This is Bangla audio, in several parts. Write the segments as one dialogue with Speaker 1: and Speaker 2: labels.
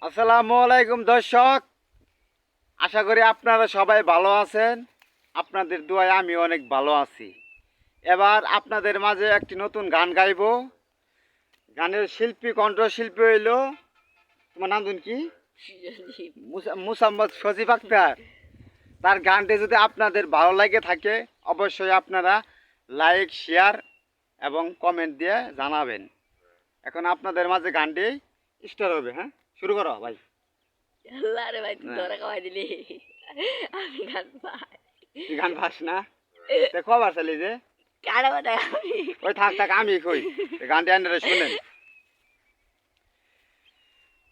Speaker 1: আসসালামু আলাইকুম, দর্শক। আশা করি আপনারা সবাই ভালো আছেন। আপনাদের দোয়ায় আমি অনেক ভালো আছি। এবার আপনাদের মাঝে একটি নতুন গান গাইব। গানের শিল্পী, কণ্ঠশিল্পী হইল, তোমার নাম কি? মুসা- মুসাম্মদ সজিব আক্তার। তার গানটি যদি আপনাদের ভালো লাগে থাকে, অবশ্যই আপনারা লাইক, শেয়ার এবং কমেন্ট দিয়ে জানাবেন। এখন আপনাদের মাঝে গানটি স্টার হবে হ্যাঁ? শুরু করো ভাই।
Speaker 2: আল্লাহ রে ভাই তুই। ধরা খাওয়াই দিলি। আমি গান পাই
Speaker 1: গান পাস না? তে খবর চালি যে?
Speaker 2: কারা বাটা আমি?
Speaker 1: ওই থাক থাক আমি কই? এই গানটি আনলে শুনেন।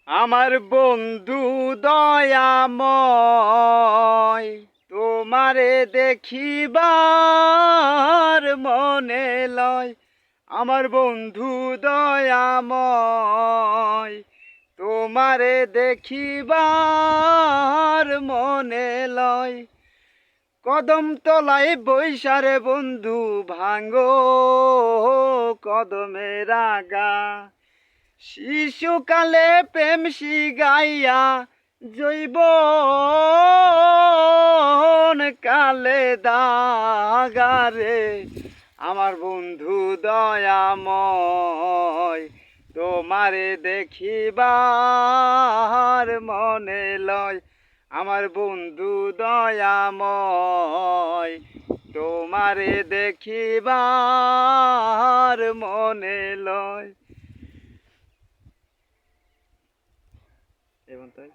Speaker 1: আমার বন্ধু দয়াময় তোমারে দেখিবার মনে লয়। আমার বন্ধু দয়াময় তোমারে দেখিবার মনে লয়। কদম তলায় বৈশারে বন্ধু ভাঙ্গো কদমের রাগা শিশুকালে প্রেম গাইয়া জৈব কালে দাগারে। আমার বন্ধু দয়াময় তোমারে দেখিবার মনে লয় আমার বন্ধু দয়াময়। তোমারে দেখিবার মনে লয়। এবং তাই?